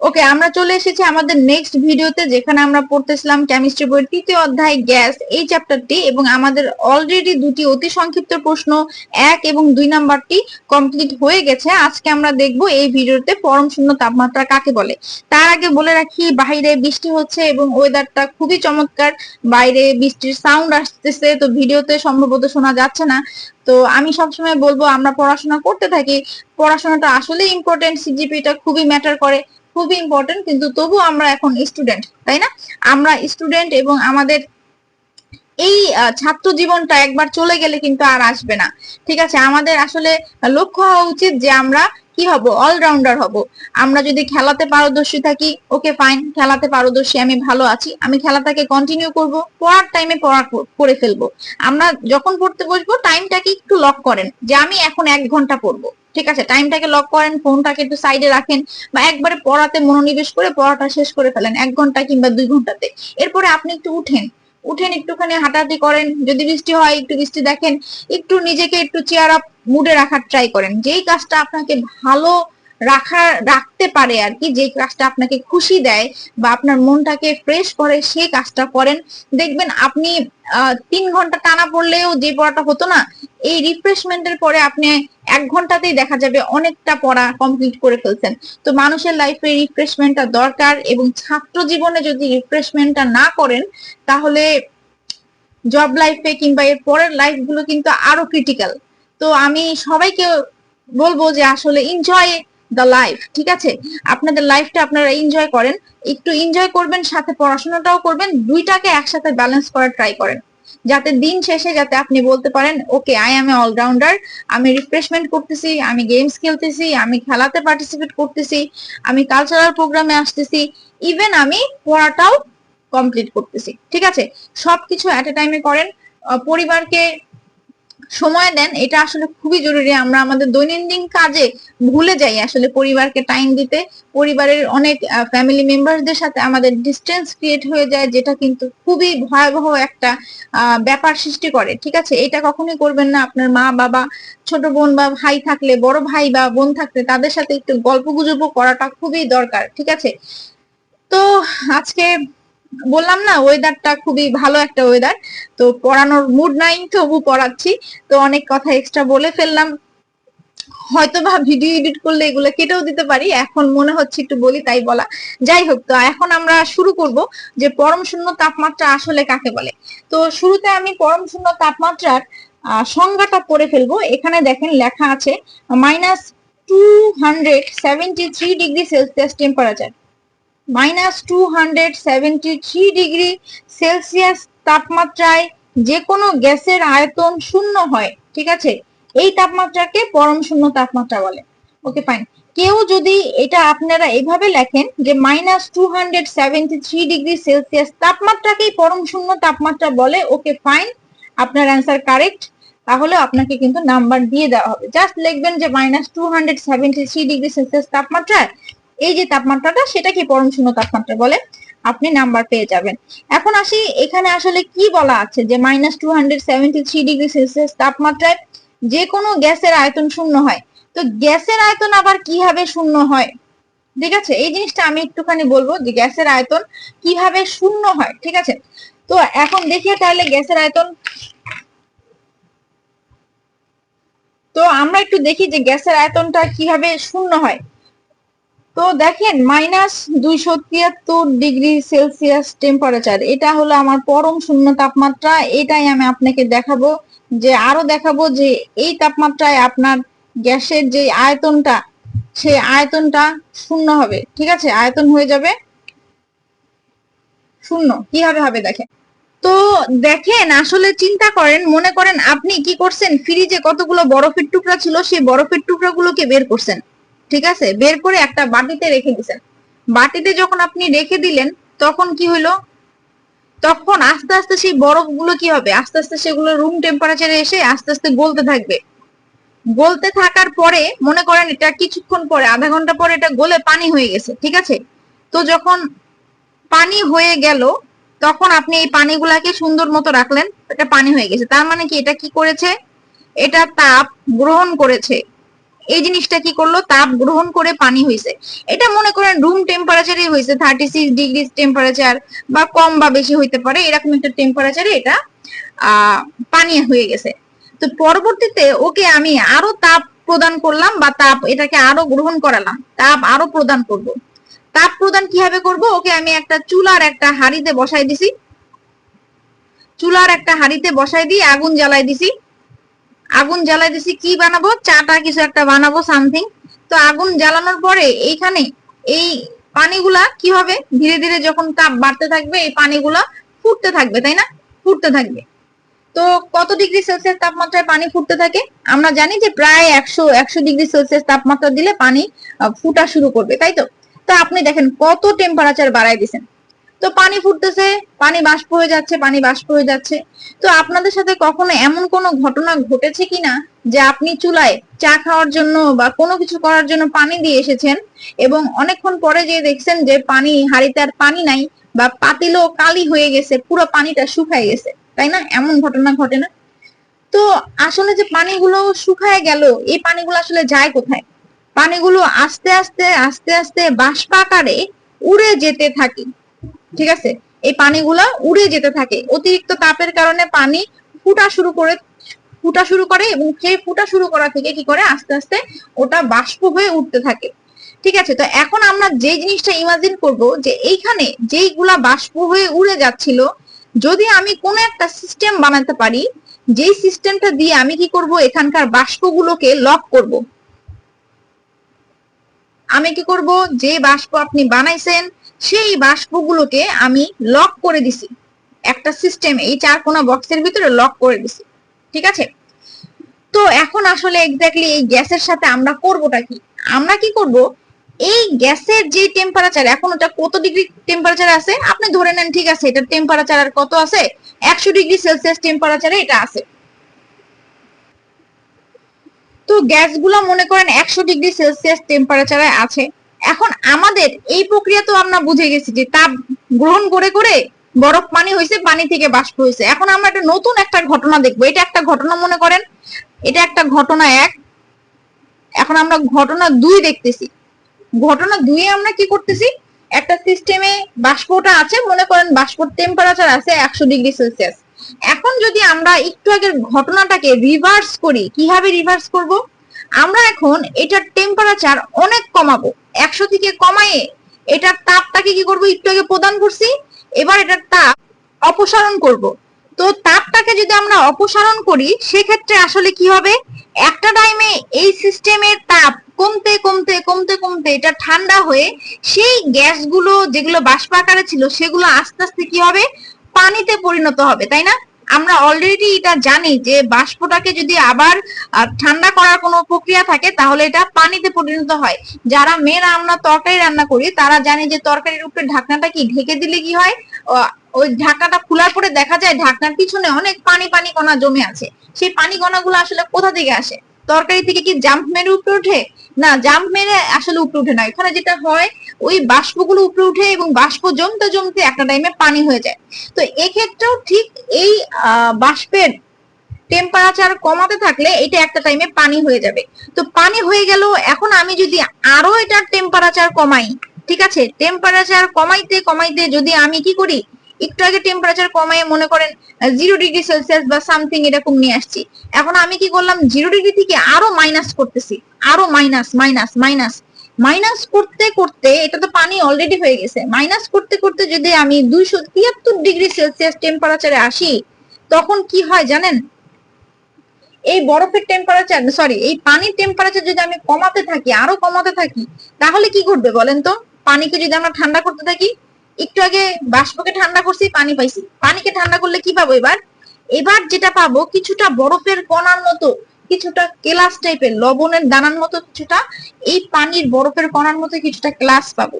ওকে আমরা চলে এসেছি আমাদের নেক্সট ভিডিওতে যেখানে আমরা পড়তেছিলাম কেমিস্ট্রি বইয়ের তৃতীয় অধ্যায় গ্যাস এই চ্যাপ্টারটি এবং আমাদের অলরেডি দুটি অতি সংক্ষিপ্ত প্রশ্ন, এক এবং দুই নাম্বারটি কমপ্লিট হয়ে গেছে। আজকে আমরা দেখব এই ভিডিওতে পরম শূন্য তাপমাত্রা কাকে বলে। তার আগে বলে রাখি বাইরে বৃষ্টি হচ্ছে এবং ওয়েদারটা খুবই চমৎকার। বাইরে বৃষ্টির সাউন্ড আসতেছে, তো ভিডিওতে সম্ভবত শোনা যাচ্ছে না। তো আমি সবসময় বলব, আমরা পড়াশোনা করতে থাকি। পড়াশোনাটা আসলে ইম্পর্টেন্ট সিজিপিটা খুবই ম্যাটার করে। খুবই ইম্পর্টেন্ট কিন্তু তবু আমরা এখন স্টুডেন্ট তাই না? আমরা স্টুডেন্ট এবং আমাদের এই ছাত্র জীবনটা একবার চলে গেলে কিন্তু আর আসবে না। ঠিক আছে? আমাদের আসলে লক্ষ্য হওয়া উচিত যে আমরা কি হব? অলরাউন্ডার হব। আমরা যদি খেলাতে পারদর্শী থাকি ওকে ফাইন খেলাতে পারদর্শী, আমি ভালো আছি। আমি খেলাটাকে কন্টিনিউ করব, পড়ার টাইমে পড়া করে ফেলব। আমরা যখন পড়তে বসবো টাইমটাকে একটু লক করেন যে আমি এখন এক ঘণ্টা পড়ব। ঠিক আছে? টাইমটাকে লক করেন ফোনটাকে একটু সাইডে রাখেন বা একবারে পড়াতে মনোনিবেশ করে পড়াটা শেষ করে ফেলেন, এক ঘণ্টা কিংবা দুই ঘন্টাতে। এরপরে আপনি একটু উঠেন। উঠেন, একটুখানি হাঁটাহাঁটি করেন। যদি বৃষ্টি হয়, একটু বৃষ্টি দেখেন। একটু নিজেকে একটু চেয়ার আপ মুডে রাখার ট্রাই করেন। যেই কাজটা আপনাকে ভালো রাখা, রাখতে পারে আর কি। যে কাজটা আপনাকে খুশি দেয় বা আপনার মনটাকে ফ্রেশ করে সেই কাজটা করেন। দেখবেন আপনি তিন ঘণ্টা টানা পড়লেও যে পড়াটা হতো না, এই রিফ্রেশমেন্টের পরে আপনি এক ঘন্টাতেই দেখা যাবে অনেকটা পড়া কমপ্লিট করে ফেলছেন। তো মানুষের লাইফে রিফ্রেশমেন্টটা দরকার এবং ছাত্র জীবনে যদি রিফ্রেশমেন্টটা না করেন, তাহলে জব লাইফে কিংবা এর পরের লাইফগুলো কিন্তু আরও ক্রিটিক্যাল তো আমি সবাইকে বলব যে আসলে এনজয় দ্য লাইফ ঠিক আছে? আপনাদের লাইফটা আপনারা এনজয় করেন, একটু এনজয় করবেন, সাথে পড়াশোনাটাও করবেন, দুইটাকে একসাথে ব্যালেন্স করার ট্রাই করেন। যাতে দিন শেষে যাতে আপনি বলতে পারেন okay I am a allrounder আমি রিফ্রেশমেন্ট করতেছি, আমি গেমস খেলতেছি, আমি খেলাতে পার্টিসিপেট করতেছি, আমি কালচারাল প্রোগ্রামে আসতেছি ইভেন আমি পড়াটাও কমপ্লিট করতেছি, ঠিক আছে? সবকিছু এট এ টাইমে করেন পরিবারকে সময় দেন, এটা আসলে খুবই জরুরি। আমরা আমাদের দৈনন্দিন কাজে ভুলে যাই আসলে পরিবারকে টাইম দিতে। পরিবারের অনেক ফ্যামিলি মেম্বারদের সাথে আমাদের ডিস্টেন্স ক্রিয়েট হয়ে যায়, যেটা কিন্তু খুবই ভয়াবহ একটা ব্যাপার সৃষ্টি করে। ঠিক আছে? এটা কখনোই করবেন না। আপনার মা, বাবা, ছোট বোন বা ভাই থাকলে, বড় ভাই বা বোন থাকলে তাদের সাথে একটু গল্প গুজব করাটা খুবই দরকার। ঠিক আছে? তো আজকে বললাম না ওয়েদারটা খুবই ভালো একটা ওয়েদার তো পড়ানোর মুড নাই তবু পড়াচ্ছি, তো অনেক কথা এক্সট্রা বলে ফেললাম। হয়তো বা ভিডিও এডিট করলে এগুলো কেটেও দিতে পারি, এখন মনে হচ্ছে একটু বলি তাই বলা। যাই হোক, তো এখন আমরা শুরু করব যে পরম শূন্য তাপমাত্রা আসলে কাকে বলে। তো শুরুতে আমি পরম শূন্য তাপমাত্রার সংজ্ঞাটা পড়ে ফেলব। এখানে দেখেন লেখা আছে minus two hundred seventy three degree Celsius temperature minus two hundred seventy three degree Celsius তাপমাত্রায় যে কোনো গ্যাসের আয়তন শূন্য হয়, ঠিক আছে? এই তাপমাত্রাকে পরম শূন্য তাপমাত্রা বলে। ওকে ফাইন কেউ যদি এটা আপনারা এভাবে লেখেন যে minus two hundred seventy three degree Celsius তাপমাত্রাকেই পরম শূন্য তাপমাত্রা বলে ওকে ফাইন আপনার অ্যান্সার কারেক্ট তাহলে আপনাকে কিন্তু নাম্বার দিয়ে দেওয়া হবে। জাস্ট লিখবেন যে minus two hundred seventy three degree Celsius তাপমাত্রায় এই যে তাপমাত্রাটা, সেটা কি পরম শূন্য তাপমাত্রা বলে? আপনি নাম্বার পেয়ে যাবেন। এখন আসি, এখানে আসলে কি বলা আছে যে minus two hundred seventy three degree Celsius তাপমাত্রায় যে কোনো গ্যাসের আয়তন শূন্য হয়। তো গ্যাসের আয়তন আবার কীভাবে শূন্য হয়? ঠিক আছে? এই জিনিসটা আমি একটুখানি বলব যে গ্যাসের আয়তন কীভাবে শূন্য হয়, ঠিক আছে? তো এখন দেখি তাহলে গ্যাসের আয়তন। তো আমরা একটু দেখি যে গ্যাসের আয়তনটা কীভাবে শূন্য হয়। তো দেখেন মাইনাস দুইশো তিয়াত্তর ডিগ্রি সেলসিয়াস টেম্পারেচার এটা হলো আমার পরম শূন্য তাপমাত্রা, এটাই আমি আপনাকে দেখাবো, যে আরও দেখাবো যে এই তাপমাত্রায় আপনার গ্যাসের যে আয়তনটা, সে আয়তনটা শূন্য হবে, ঠিক আছে? আয়তন হয়ে যাবে শূন্য কীভাবে হবে দেখেন। তো দেখেন, আসলে চিন্তা করেন, মনে করেন আপনি কি করছেন? ফ্রিজে কতগুলো বরফের টুকরা ছিল, সেই বরফের টুকরাগুলোকে বের করছেন। ঠিক আছে? বের করে একটা বাটিতে রেখে দিছেন। বাটিতে যখন আপনি রেখে দিলেন, তখন কি হলো? তখন আস্তে আস্তে সেই বরফগুলো কি হবে? আস্তে আস্তে সেগুলো রুম টেম্পারেচারে এসে আস্তে আস্তে গলতে থাকবে। গলতে থাকার পরে মনে করেন এটা কিছুক্ষণ পরে, আধা ঘণ্টা পরে এটা গলে পানি হয়ে গেছে, ঠিক আছে? তো যখন পানি হয়ে গেল, তখন আপনি এই পানিগুলাকে সুন্দর মতো রাখলেন, এটা পানি হয়ে গেছে। তার মানে কি? এটা কি করেছে? এটা তাপ গ্রহণ করেছে। এই জিনিসটা কি করল? তাপ গ্রহণ করে পানি হয়েছে এটা মনে করেন রুম টেম্পারেচারই হয়েছে থার্টি সিক্স ডিগ্রি টেম্পারেচার বা কম বা বেশি হইতে পারে, এরকম একটা টেম্পারেচারে এটা পানি হয়ে গেছে। তো পরবর্তীতে ওকে আমি আরও তাপ প্রদান করলাম বা তাপ এটাকে আরও গ্রহণ করালাম, তাপ আরও প্রদান করব। তাপ প্রদান কীভাবে করব? ওকে আমি একটা চুলার একটা হাড়িতে বসাই দিছি। চুলার একটা হাড়িতে বসাই দিয়ে আগুন জ্বালাই দিছি। আগুন জ্বালাই দিছি কি বানাবো? চাটা কিছু একটা বানাবো সামথিং তো আগুন জ্বালানোর পরে এইখানে এই পানিগুলা কি হবে? ধীরে ধীরে যখন তাপ বাড়তে থাকবে, এই পানিগুলা ফুটতে থাকবে, তাই না? ফুটতে থাকবে। তো কত ডিগ্রি সেলসিয়াস তাপমাত্রায় পানি ফুটতে থাকে? আমরা জানি যে প্রায় একশো একশো ডিগ্রি সেলসিয়াস তাপমাত্রা দিলে পানি ফুটা শুরু করবে, তাই তো? তো আপনি দেখেন কত টেম্পারেচার বাড়াই দিছেন। তো পানি ফুটতেছে, পানি বাষ্প হয়ে যাচ্ছে, পানি বাষ্প হয়ে যাচ্ছে। তো আপনাদের সাথে কখনো এমন কোনো ঘটনা ঘটেছে কিনা যে আপনি চুলায় চা খাওয়ার জন্য বা কোনো কিছু করার জন্য পানি দিয়ে এসেছেন এবং অনেকক্ষণ পরে যে দেখছেন যে পানি, হাঁড়িতে আর পানি নাই বা পাতিলও কালি হয়ে গেছে, পুরো পানিটা শুকায় গেছে। তাই না? এমন ঘটনা ঘটে না। তো আসলে যে পানিগুলো শুকায় গেল, এই পানিগুলো আসলে যায় কোথায়? পানিগুলো আস্তে আস্তে আস্তে আস্তে বাষ্পাকারে উড়ে যেতে থাকে। ঠিক আছে? এই পানিগুলা উড়ে যেতে থাকে। অতিরিক্ত তাপের কারণে পানি ফুটা শুরু করে, ফুটা শুরু করে এবং সেই ফুটা শুরু করা থেকে কি করে? আস্তে আস্তে ওটা বাষ্প হয়ে উঠতে থাকে। ঠিক আছে? তো এখন আমরা যে জিনিসটা ইমাজিন করব যে এইখানে যেইগুলা বাষ্প হয়ে উড়ে যাচ্ছিল, যদি আমি কোন একটা সিস্টেম বানাতে পারি, যেই সিস্টেমটা দিয়ে আমি কি করব? এখানকার বাষ্পগুলোকে লক করব। আমি কি করব? যে বাষ্প আপনি বানাইছেন সেই বাষ্পগুলোকে আমি লক করে দিছি। একটা সিস্টেম এই চার কোনা বক্সের ভিতরে লক করে দিছি। ঠিক আছে? তো এখন আসলে এক্স্যাক্টলি এই গ্যাসের সাথে আমরা করবোটা কি? আমরা কি করব? এই গ্যাসের যে টেম্পারেচার এখন ওটা কত ডিগ্রি টেম্পারেচার আছে? আপনি ধরে নেন, ঠিক আছে এটা টেম্পারেচার আর কত আছে? একশো ডিগ্রি সেলসিয়াস টেম্পারেচারে এটা আছে। তো গ্যাসগুলো মনে করেন একশো ডিগ্রি সেলসিয়াস টেম্পারেচারে আছে। এখন আমাদের এই প্রক্রিয়া তো আমরা বুঝে গেছি যে তাপ গ্রহণ করে করে বরফ পানি হয়েছে পানি থেকে বাষ্প হয়েছে এখন আমরা একটা নতুন একটা ঘটনা দেখব। এটা একটা ঘটনা মনে করেন, এটা একটা ঘটনা এক। এখন আমরা ঘটনা দুই দেখতেছি। ঘটনা দুই আমরা কি করতেছি? একটা সিস্টেমে বাষ্পটা আছে, মনে করেন বাষ্পর টেম্পারেচার আছে একশো ডিগ্রি সেলসিয়াস। এখন যদি আমরা একটু আগের ঘটনাটাকে রিভার্স করি, কীভাবে রিভার্স করব? আমরা এখন এটার টেম্পারেচার অনেক কমাবো। একশো থেকে কমায়ে এটার তাপটাকে কি করব? একটু আগে প্রদান করছি। এবার এটার তাপ অপসারণ করব। তো তাপটাকে যদি আমরা অপসারণ করি, সেক্ষেত্রে আসলে কি হবে? একটা টাইমে এই সিস্টেমের তাপ কমতে কমতে কমতে কমতে এটা ঠান্ডা হয়ে সেই গ্যাসগুলো যেগুলো বাষ্প আকারে ছিল, সেগুলো আস্তে আস্তে কি হবে? পানিতে পরিণত হবে, তাই না? আমরা অলরেডি এটা জানি যে বাষ্পটাকে যদি আবার ঠান্ডা করার কোনো প্রক্রিয়া থাকে, তাহলে এটা পানিতে পরিণত হয়। যারা মেয়েরা আমরা তরকারি রান্না করি, তারা জানে যে তরকারির উপরে ঢাকনাটা কি ঢেকে দিলে কি হয়? ওই ঢাকনাটা খোলার পরে দেখা যায় ঢাকনার পিছনে অনেক পানি পানি কণা জমে আছে। সেই পানি কণাগুলো আসলে কোথা থেকে আসে? তরকারি থেকে কি জাম্প মেরে উপরে ওঠে? না, জাম্প মেরে আসলে উপরে ওঠে না। এখানে যেটা হয় ওই বাষ্পগুলো উপরে উঠে এবং বাষ্প জমতে জমতে একটা টাইমে পানি হয়ে যায়। তো এক্ষেত্রেও ঠিক এই বাষ্পের টেম্পারেচার কমাতে থাকলে এটা একটা টাইমে পানি হয়ে যাবে। তো পানি হয়ে গেল, এখন আমি যদি আরও এটার টেম্পারেচার কমাই, ঠিক আছে? টেম্পারেচার কমাইতে কমাইতে যদি আমি কি করি? একটু আগে টেম্পারেচার কমাই মনে করেন জিরো ডিগ্রি সেলসিয়াস বা সামথিং এরকম নিয়ে আসছি। এখন আমি কি করলাম? জিরো ডিগ্রি থেকে আরও মাইনাস করতেছি। আরও মাইনাস মাইনাস মাইনাস মাইনাস করতে করতে, এটা তো পানি অলরেডি হয়ে গেছে, মাইনাস করতে করতে যদি আমি দুইশো তিয়াত্তর ডিগ্রি সেলসিয়াস টেম্পারেচারে আসি, তখন কি হয় জানেন? এই বরফের টেম্পারেচার সরি এই পানির টেম্পারেচার যদি আমি কমাতে থাকি, আরও কমাতে থাকি, তাহলে কি ঘটবে বলেন তো? পানিকে যদি আমরা ঠান্ডা করতে থাকি, একটু আগে বাষ্পকে ঠান্ডা করছি, পানি পাইছি। পানিকে ঠান্ডা করলে কি পাবো এবার? এবার যেটা পাবো, কিছুটা বরফের কণার মতো কিছুটা কেলাস টাইপের লবণের দানার মতো কিছুটা, এই পানির বরফের কণার মতো কিছুটা ক্লাস পাবো।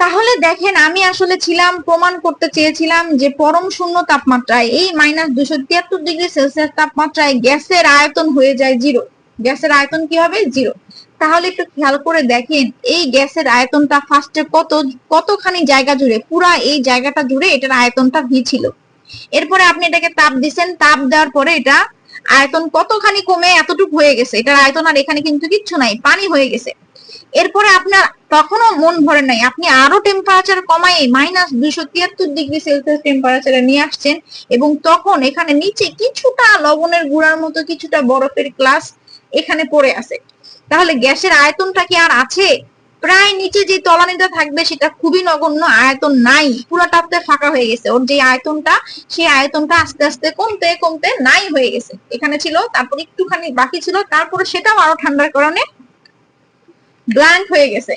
তাহলে দেখেন, আমি আসলে ছিলাম, প্রমাণ করতে চেয়েছিলাম যে পরম শূন্য তাপমাত্রায়, এই মাইনাস দুশো তিয়াত্তর ডিগ্রি সেলসিয়াস তাপমাত্রায় গ্যাসের আয়তন হয়ে যায় জিরো গ্যাসের আয়তন কি হবে? জিরো তাহলে একটু খেয়াল করে দেখেন, এই গ্যাসের আয়তনটা ফার্স্টে কত, কতখানি জায়গা জুড়ে, পুরা এই জায়গাটা জুড়ে এটার আয়তনটা ভি ছিল। এরপরে আপনি এটাকে তাপ দিছেন, তাপ দেওয়ার পরে এটা আয়তন কতখানি কমে এতটুকু হয়ে গেছে? এটার আয়তন আর এখানে কিন্তু কিচ্ছু নাই, পানি হয়ে গেছে। এরপরে আপনার তখনও মন ভরে নাই, আপনি আরও টেম্পারেচার কমাই মাইনাস দুইশো তিয়াত্তর ডিগ্রি সেলসিয়াস টেম্পারেচারে নিয়ে আসছেন এবং তখন এখানে নিচে কিছুটা লবণের গুঁড়ার মতো কিছুটা বরফের ক্লাস এখানে পড়ে আছে। তাহলে গ্যাসের আয়তনটা কি আর আছে? প্রায় নিচে যে তলানিটা থাকবে সেটা খুবই নগণ্য, আয়তন নাই পুরোটাতে ফাঁকা হয়ে গেছে। ওর যে আয়তনটা, সেই আয়তনটা আস্তে আস্তে কমতে কমতে নাই হয়ে গেছে। এখানে ছিল, তারপর একটুখানি বাকি ছিল, তারপরে সেটাও আরও ঠান্ডার কারণে ব্ল্যাঙ্ক হয়ে গেছে।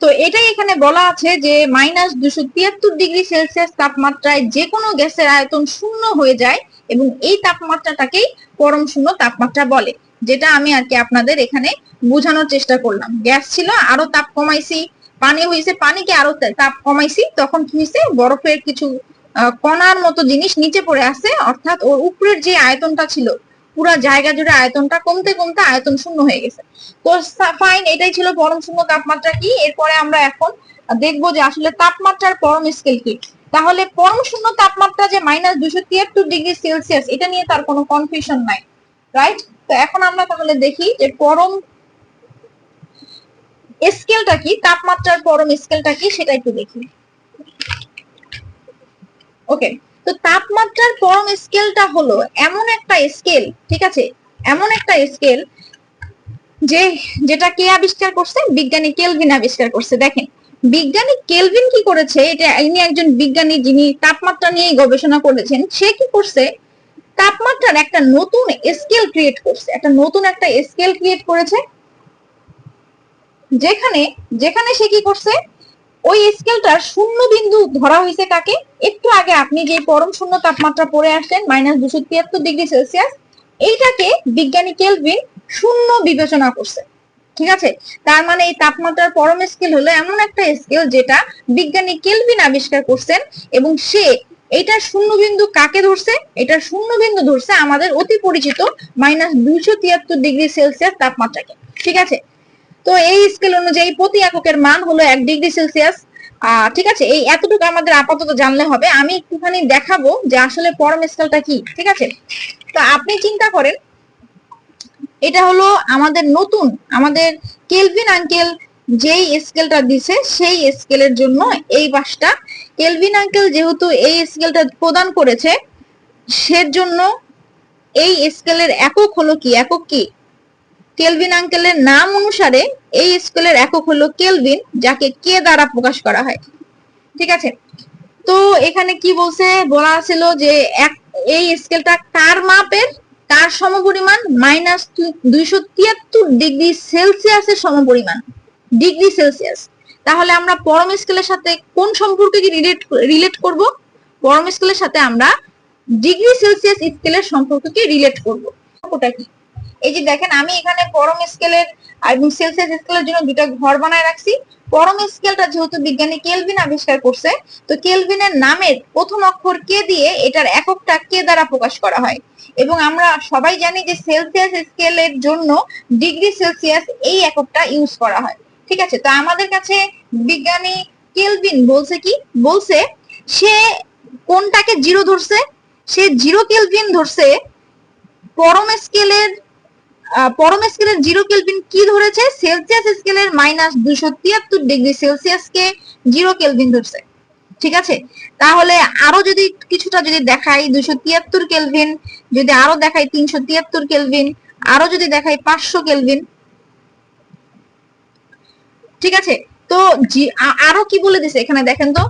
তো এটাই এখানে বলা আছে যে মাইনাস দুশো তিয়াত্তর ডিগ্রি সেলসিয়াস তাপমাত্রায় যে কোনো গ্যাসের আয়তন শূন্য হয়ে যায় এবং এই তাপমাত্রাটাকেই পরম শূন্য তাপমাত্রা বলে। যেটা আমি আর কি আপনাদের এখানে বোঝানোর চেষ্টা করলাম। গ্যাস ছিল, আরও তাপ কমাইছি, পানি হয়েছে পানিকে আরও তাপ কমাইছি, তখন কি হয়েছে বরফের কিছু কণার মতো জিনিস নিচে পড়ে আছে, অর্থাৎ ওর উপরের যে আয়তনটা ছিল, পুরো জায়গা জুড়ে আয়তনটা কমতে কমতে আয়তন শূন্য হয়ে গেছে। তো ফাইন এটাই ছিল পরম শূন্য তাপমাত্রা কি? এরপরে আমরা এখন দেখব যে আসলে তাপমাত্রার পরম স্কেল কি। তাহলে পরম শূন্য তাপমাত্রা যে মাইনাস দুশো তিয়াত্তর ডিগ্রি সেলসিয়াস এটা নিয়ে তার কোনো কনফিউশন নাই রাইট তো এখন আমরা তাহলে দেখি যে পরম স্কেলটা কি? তাপমাত্রার পরম স্কেলটা কি? সেটা একটু দেখি। ওকে, তো তাপমাত্রার পরম স্কেলটা হলো এমন একটা স্কেল, ঠিক আছে? এমন একটা স্কেল যে, যেটা কে আবিষ্কার করছে? বিজ্ঞানী কেলভিন আবিষ্কার করছে। দেখেন, বিজ্ঞানী কেলভিন কি করেছে? এটা ইনি একজন বিজ্ঞানী যিনি তাপমাত্রা নিয়ে গবেষণা করেছেন। সে কি করছে? তাপমাত্রার একটা নতুন স্কেল ক্রিয়েট করছে, একটা নতুন একটা স্কেল ক্রিয়েট করেছে। যেখানে যেখানে সে কি করছে? ওই স্কেলটার শূন্য বিন্দু ধরা হয়েছে কাকে? একটু আগে আপনি যে পরম শূন্য তাপমাত্রা পড়ে আসছেন মাইনাস দুশো তিয়াত্তর ডিগ্রি সেলসিয়াস এইটাকে বিজ্ঞানী কেলভিন শূন্য বিবেচনা করছে। ঠিক আছে? তার মানে এই তাপমাত্রার পরম স্কেল হলো এমন একটা স্কেল যেটা বিজ্ঞানী কেলভিন আবিষ্কার করছেন এবং সে এটা শূন্য বিন্দু কাকে ধরছে? এটা শূন্য বিন্দু ধরছে আমাদের অতি পরিচিত মাইনাস দুইশো তিয়াত্তর ডিগ্রি সেলসিয়াস তাপমাত্রাকে। ঠিক আছে? তো এই স্কেল অনুযায়ী প্রতি এককের মান হলো এক ডিগ্রি সেলসিয়াস ঠিক আছে? এই এতটুকু আমাদের আপাতত জানলে হবে। আমি একটুখানি দেখাবো যে আসলে পরম স্কেলটা কি, ঠিক আছে? তো আপনি চিন্তা করেন, এটা হলো আমাদের নতুন, আমাদের কেলভিন আঙ্কেল যেই স্কেলটা দিছে, সেই স্কেলের জন্য এই বাসটা কেলভিন আঙ্কেল যেহেতু এই স্কেলটা প্রদান করেছে, সেজন্য এই স্কেলের একক হলো কি? একক কি? কেলভিন আঙ্কেলের নাম অনুসারে এই স্কেলের একক হলো কেলভিন যাকে কে দ্বারা প্রকাশ করা হয়। ঠিক আছে? তো এখানে কি বলছে? বলা ছিল যে এক, এই স্কেলটা কার মাপের? কার সমপরিমাণ? মাইনাস দুইশো তিয়াত্তর ডিগ্রি সেলসিয়াসের সমপরিমাণ। Degree Celsius. তাহলে আমরা পরম স্কেলের সাথে কোন সম্পর্কে রিলেট রিলেট করব? পরম স্কেলের সাথে আমরা ডিগ্রি সেলসিয়াস স্কেলের সম্পর্ককে রিলেট করব? ওটা কি? এই যে দেখেন, আমি এখানে পরম স্কেলের এবং সেলসিয়াস স্কেলের জন্য দুটা ঘর বানায় রাখছি। পরম স্কেলটা যেহেতু বিজ্ঞানী কেলভিন আবিষ্কার করছে, তো কেলভিনের নামের প্রথম অক্ষর কে দিয়ে এটার এককটা কে দ্বারা প্রকাশ করা হয়? এবং আমরা সবাই জানি যে সেলসিয়াস স্কেলের জন্য ডিগ্রি সেলসিয়াস এই এককটা ইউজ করা হয়। ঠিক আছে, তো আমাদের কাছে বিজ্ঞানী কেলভিন বলছে কি? বলছে সে কোনটাকে জিরো ধরছে? সে জিরো কেলভিন ধরছে, পরম স্কেলের পরম স্কেলের জিরো কেলভিন কি ধরেছে? সেলসিয়াস স্কেলের মাইনাস দুশো তিয়াত্তর ডিগ্রি সেলসিয়াসকে জিরো কেলভিন ধরছে। ঠিক আছে? তাহলে আরও যদি কিছুটা যদি দেখাই দুশো তিয়াত্তর কেলভিন, যদি আরও দেখাই তিনশো তিয়াত্তর কেলভিন, আরও যদি দেখাই পাঁচশো কেলভিন ঠিক আছে? তো আরও কি বলে দিছে এখানে দেখেন তো?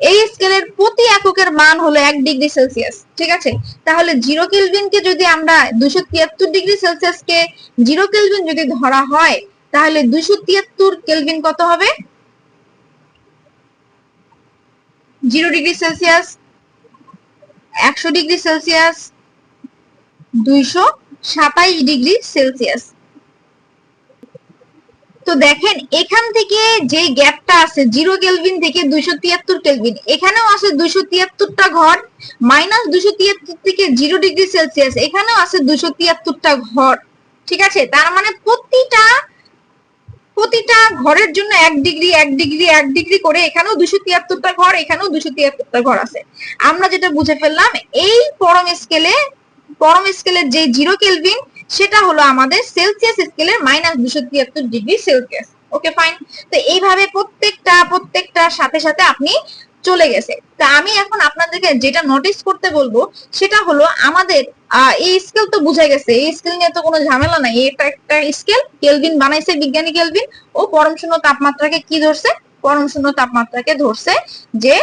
এই স্কেলের প্রতি এককের মান হলো এক ডিগ্রি সেলসিয়াস, ঠিক আছে? তাহলে জিরো কেলভিনকে যদি আমরা দুশো তিয়াত্তর ডিগ্রি সেলসিয়াসকে জিরো কেলভিন যদি ধরা হয়, তাহলে দুশো তিয়াত্তর কেলভিন কত হবে? জিরো ডিগ্রি সেলসিয়াস, একশো ডিগ্রি সেলসিয়াস, দুইশো সাতাইশ ডিগ্রি সেলসিয়াস। তো দেখেন, এখান থেকে যে গ্যাপটা আছে, জিরো কেলভিন থেকে দুইশো তিয়াত্তর কেলভিন, এখানেও আছে দুইশো তিয়াত্তরটা ঘর, মাইনাস দুইশো তিয়াত্তর থেকে জিরো ডিগ্রি সেলসিয়াস, এখানেও আছে দুইশো তিয়াত্তরটা ঘর, ঠিক আছে? তার মানে প্রতিটা প্রতিটা ঘরের জন্য এক ডিগ্রি এক ডিগ্রি এক ডিগ্রি করে এখানেও দুশো তিয়াত্তরটা ঘর, এখানেও দুশো তিয়াত্তরটা ঘর আছে। আমরা যেটা বুঝে ফেললাম, এই পরম স্কেলে, পরম স্কেলের যে জিরো কেলভিন সেটা হলো আমাদের সেলসিয়াস স্কেলের মাইনাস দুশো তিয়াত্তর ডিগ্রি সেলসিয়াস ওকে ফাইন তো এইভাবে প্রত্যেকটা প্রত্যেকটার সাথে সাথে আপনি চলে গেছে। তা আমি এখন আপনাদেরকে যেটা নোটিস করতে বলব, সেটা হলো আমাদের এই স্কেল তো বুঝা গেছে। এই স্কেল নিয়ে তো কোনো ঝামেলা নাই। এটা একটা স্কেল কেলভিন বানাইছে, বিজ্ঞানী কেলভিন ও পরম শূন্য তাপমাত্রাকে কি ধরছে? পরম শূন্য তাপমাত্রাকে ধরছে যে,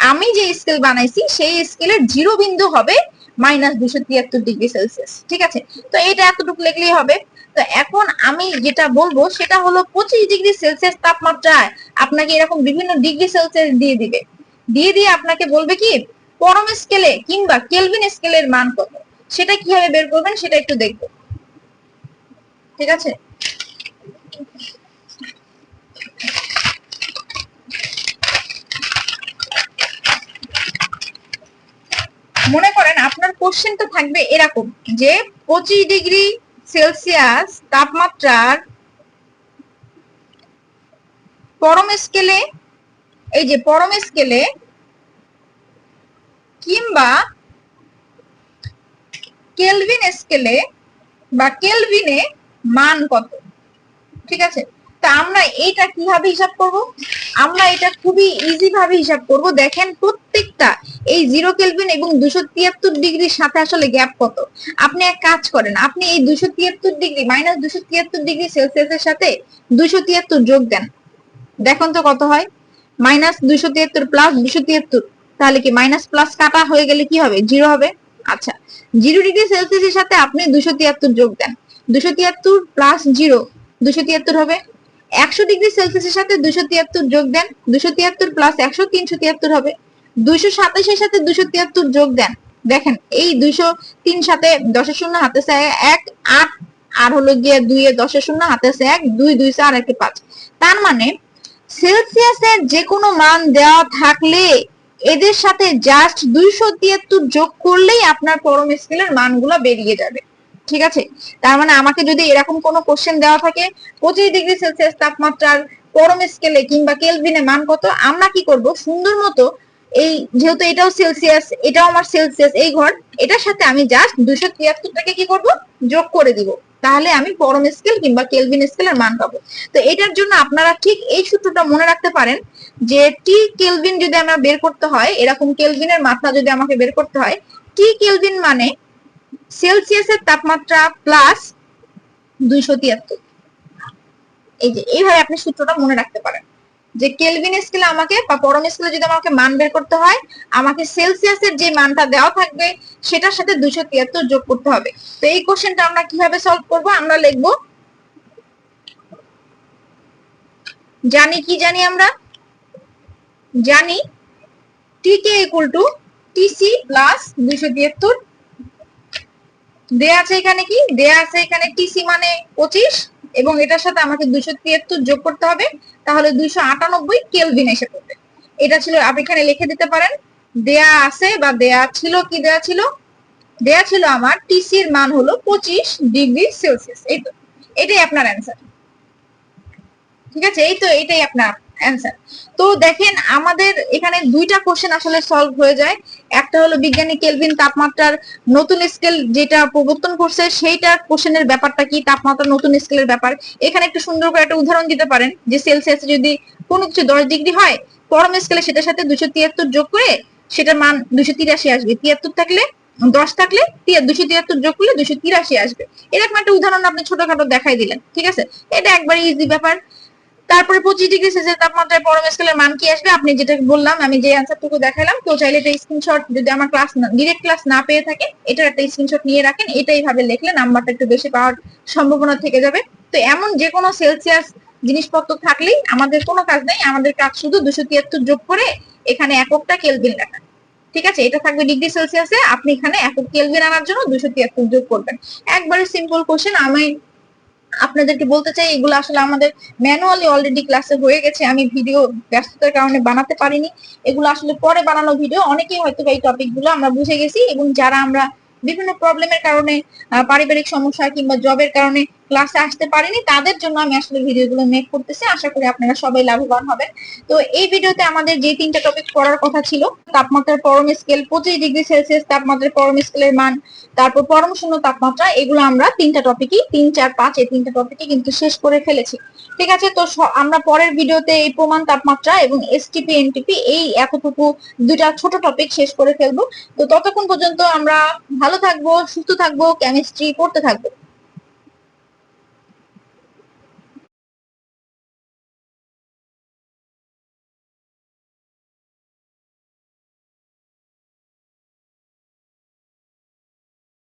আমি যে স্কেল বানাইছি, সেই স্কেলের জিরো বিন্দু হবে মাইনাস দুশো তিয়াত্তর ডিগ্রি সেলসিয়াস, ঠিক আছে? তো এটা এতটুকু লিখলেই হবে। তো এখন আমি যেটা বলব, সেটা হলো পঁচিশ ডিগ্রি সেলসিয়াস তাপমাত্রায় আপনাকে এরকম বিভিন্ন ডিগ্রি সেলসিয়াস দিয়ে দিবে। দিয়ে দিয়ে আপনাকে বলবে কি, পরম স্কেলে কিংবা কেলভিন স্কেলের মান কত? সেটা কীভাবে বের করবেন সেটা একটু দেখব। ঠিক আছে? মনে করেন আপনার কোশ্চেনটা থাকবে এরকম, যে পঁচিশ ডিগ্রি সেলসিয়াস তাপমাত্রার পরম স্কেলে এই যে পরম স্কেলে কিংবা কেলভিন স্কেলে বা কেলভিনে মান কত? ঠিক আছে? তা আমরা এটা কীভাবে হিসাব করব? আমরা এটা খুবই ইজি ভাবে হিসাব করব। দেখেন প্রত্যেকটা, এই জিরো কেলভিন এবং দুশো তিয়াত্তর ডিগ্রির সাথে আসলে গ্যাপ কত? আপনি এক কাজ করেন, আপনি এই দুশো তিয়াত্তর ডিগ্রি মাইনাস দুশো তিয়াত্তর ডিগ্রি সেলসিয়াসের সাথে দুশো তিয়াত্তর যোগ দেন। দেখুন তো কত হয়। মাইনাস দুশো তিয়াত্তর প্লাস দুশো তিয়াত্তর, তাহলে কি মাইনাস প্লাস কাটা হয়ে গেলে কি হবে? জিরো হবে? আচ্ছা জিরো ডিগ্রি সেলসিয়াসের সাথে আপনি দুশো তিয়াত্তর যোগ দেন। দুশো তিয়াত্তর প্লাস জিরো দুশো তিয়াত্তর হবে? একশো ডিগ্রি সেলসিয়াসের সাথে দুশো তিয়াত্তর যোগ দেন দুশো তিয়াত্তর প্লাস একশো, তিনশো তিয়াত্তর হবে। দুইশো সাতাশের সাথে দুশো তিয়াত্তর যোগ দেন। দেখেন, এই দুইশো তিন সাথে দশের শূন্য হাতে এক, আট, আর হলো গিয়ে দুই এ দশের শূন্য হাতে এক, দুই দুই চার, একে পাঁচ। তার মানে সেলসিয়াসের যে কোনো মান দেওয়া থাকলে এদের সাথে জাস্ট দুইশো তিয়াত্তর যোগ করলেই আপনার পরম স্কেলের মানগুলো বেরিয়ে যাবে। ঠিক আছে? তার মানে আমাকে যদি এরকম কোনো কোশ্চেন দেওয়া থাকে, পঁচিশ ডিগ্রি সেলসিয়াস তাপমাত্রার পরম স্কেলে কিংবা কেলভিনে মান কত, আমরা কি করব? সুন্দর মতো এই যেহেতু এটাও সেলসিয়াস এটাও আমার সেলসিয়াস এই ঘর, এটার সাথে আমি জাস্ট দুশো তিয়াত্তরটাকে কি করব? যোগ করে দিব। তাহলে আমি পরম স্কেল কিংবা কেলভিন স্কেলের মান পাবো। তো এটার জন্য আপনারা ঠিক এই সূত্রটা মনে রাখতে পারেন যে টি কেলভিন যদি আমরা বের করতে হয়, এরকম কেলভিনের মাত্রা যদি আমাকে বের করতে হয় টি কেলভিন মানে সেলসিয়াসের তাপমাত্রা প্লাস দুইশো তিয়াত্তর। এই যে, এইভাবে আপনি সূত্রটা মনে রাখতে পারেন। যে কেলভিন স্কেলে আমাকে বা পরম স্কেলে যদি আমাকে মান বের করতে হয়, আমাকে সেলসিয়াসের যে মানটা দেওয়া থাকবে, সেটার সাথে দুইশো তিয়াত্তর যোগ করতে হবে। তো এই কোশ্চেনটা আমরা কীভাবে সলভ করব? আমরা লিখব, জানি কি জানি আমরা? জানি টিকে ইকুয়াল টু টিসি প্লাস দুইশো তিয়াত্তর দেয়া আছে এখানে কি? দেয়া আছে এখানে টিসি মানে পঁচিশ এবং এটার সাথে আমাকে দুইশো তিয়াত্তর যোগ করতে হবে, তাহলে দুইশো আটানব্বই কেলভিন এসে পড়বে। এটা ছিল, আপনি এখানে লিখে দিতে পারেন, দেয়া আছে বা দেয়া ছিল কি দেয়া ছিল? দেয়া ছিল আমার টিসির মান হলো পঁচিশ ডিগ্রি সেলসিয়াস, এই তো। এটাই আপনার অ্যান্সার ঠিক আছে? এই তো এটাই আপনার অ্যান্সার তো দেখেন, আমাদের এখানে দুইটা কোশ্চেন আসলে সলভ হয়ে যায়। একটা হলো বিজ্ঞানী কেলভিন তাপমাত্রার নতুন স্কেল যেটা প্রবর্তন করছে সেইটার কোশ্চেনের ব্যাপারটা কি? তাপমাত্রা নতুন স্কেলের ব্যাপার। এখানে একটু সুন্দর করে একটা উদাহরণ দিতে পারেন, যে সেলসিয়াসে যদি কোনো কিছু দশ ডিগ্রি হয়, পরম স্কেলে সেটার সাথে দুশো তিয়াত্তর যোগ করে সেটার মান দুশো তিরাশি আসবে। তিয়াত্তর থাকলে দশ থাকলে দুশো তিয়াত্তর যোগ করলে দুশো তিরাশি আসবে। এরকম একটা উদাহরণ আপনি ছোটখাটো দেখাই দিলেন, ঠিক আছে? এটা একবারে ইজি ব্যাপার। তারপরে পঁচিশ ডিগ্রি সেলসিয়াস তাপমাত্রায় পরম স্কেলের মান কি আসবে? আপনি যেটা বললাম, আমি যে অ্যান্সারটুকু দেখালাম, কেউ চাইলে এটা স্ক্রিনশট যদি আমার ক্লাস ডিরেক্ট ক্লাস না পেয়ে থাকে এটার একটা স্ক্রিনশট নিয়ে রাখেন এটা এইভাবে লিখলে নাম্বারটা একটু বেশি পাওয়ার সম্ভাবনা থেকে যাবে। তো এমন যে কোনো সেলসিয়াস জিনিসপত্র থাকলেই আমাদের কোনো কাজ নেই, আমাদের কাজ শুধু দুশো তিয়াত্তর যোগ করে এখানে এককটা কেলভিন লেখা ঠিক আছে? এটা থাকবে ডিগ্রি সেলসিয়াসে, আপনি এখানে একক কেলভিন আনার জন্য দুশো তিয়াত্তর যোগ করবেন। একবারে সিম্পল কোশ্চেন আমি আপনাদেরকে বলতে চাই, এগুলো আসলে আমাদের ম্যানুয়ালি অলরেডি ক্লাসে হয়ে গেছে। আমি ভিডিও ব্যস্ততার কারণে বানাতে পারিনি। এগুলো আসলে পরে বানানো ভিডিও অনেকেই হয়তো এই টপিকগুলো আমরা বুঝে গেছি এবং যারা আমরা বিভিন্ন প্রবলেমের কারণে পারিবারিক সমস্যা কিংবা জবের কারণে ক্লাসে আসতে পারেনি। তাদের জন্য আমি আসলে ভিডিওগুলো মেক করতেছি। আশা করি আপনারা সবাই লাভবান হবেন। তো এই ভিডিওতে আমাদের যে তিনটা টপিক পড়ার কথা ছিল, তাপমাত্রার পরম স্কেল পঁচিশ ডিগ্রি সেলসিয়াস তাপমাত্রার পরম স্কেলের মান, তারপর পরম শূন্য তাপমাত্রা, এগুলো আমরা তিনটা টপিকই তিন, চার, পাঁচ, এই তিনটা টপিকই কিন্তু শেষ করে ফেলেছি। ঠিক আছে, তো আমরা পরের ভিডিওতে এই প্রমাণ তাপমাত্রা এবং এসটিপি এনটিপি এই এতটুকু দুটা ছোট টপিক শেষ করে ফেলব। তো ততক্ষণ পর্যন্ত আমরা ভালো থাকব, সুস্থ থাকব কেমিস্ট্রি পড়তে থাকব।